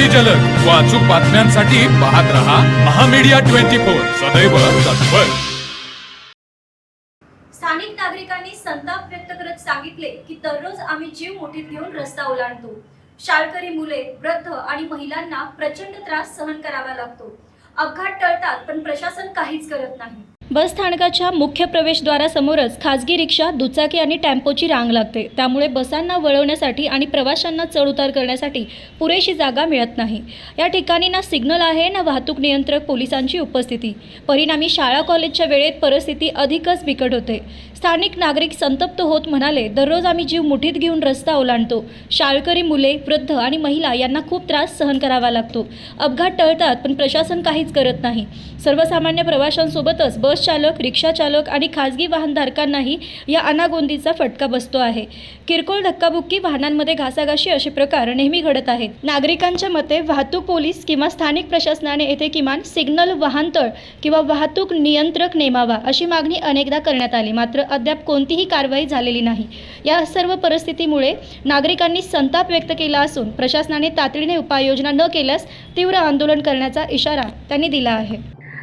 अगदी जलद. व अचूक बातम्यांसाठी पाहत रहा महामीडिया ट्वेंटी फोर. सदैव तत्पर. स्थानिक नागरिकांनी संताप व्यक्त करत सांगितले की दररोज आम्ही जीव मोठीत घेऊन रस्ता ओलांडतो. शाळकरी मुले वृद्ध आणि महिलांना प्रचंड त्रास सहन करावा लागतो. अपघात टळतात पण प्रशासन काहीच करत नाही. बस स्थानकाच्या मुख्य प्रवेशद्वारासमोरच खाजगी रिक्षा दुचाकी आणि टेम्पोची रांग लागते. त्यामुळे बसांना वळवण्यासाठी आणि प्रवाशांना चढउतार करण्यासाठी पुरेशी जागा मिळत नाही. या ठिकाणी ना सिग्नल आहे ना वाहतूक नियंत्रक पोलिसांची उपस्थिती. परिणामी शाळा कॉलेजच्या वेळेत परिस्थिती अधिकच बिकट होते. स्थानिक नागरिक संतप्त होत म्हणाले दररोज आम्ही जीव मुठीत घेऊन रस्ता ओलांडतो. शाळकरी मुले वृद्ध आणि महिला यांना खूप त्रास सहन करावा लागतो. अपघात टळतात पण प्रशासन काहीच करत नाही. सर्वसामान्य प्रवाशांसोबतच बस बस चालक रिक्षा चालक आणि खाजगी वाहनधारकांनाही या अनागोंदीचा फटका बसतो आहे. किरकोळ धक्काबुक्की वाहनांमध्ये घासाघाशी असे प्रकार नेहमी घडत आहेत. नागरिकांच्या मते वाहतूक पोलीस किंवा स्थानिक प्रशासनाने येथे किमान सिग्नल वाहनतळ किंवा वाहतूक नियंत्रक नेमावा अशी मागणी अनेकदा करण्यात आली. मात्र अद्याप कोणतीही कारवाई झालेली नाही. या सर्व परिस्थितीमुळे नागरिकांनी संताप व्यक्त केला असून प्रशासनाने तातडीने उपाययोजना न केल्यास तीव्र आंदोलन करण्याचा इशारा त्यांनी दिला आहे.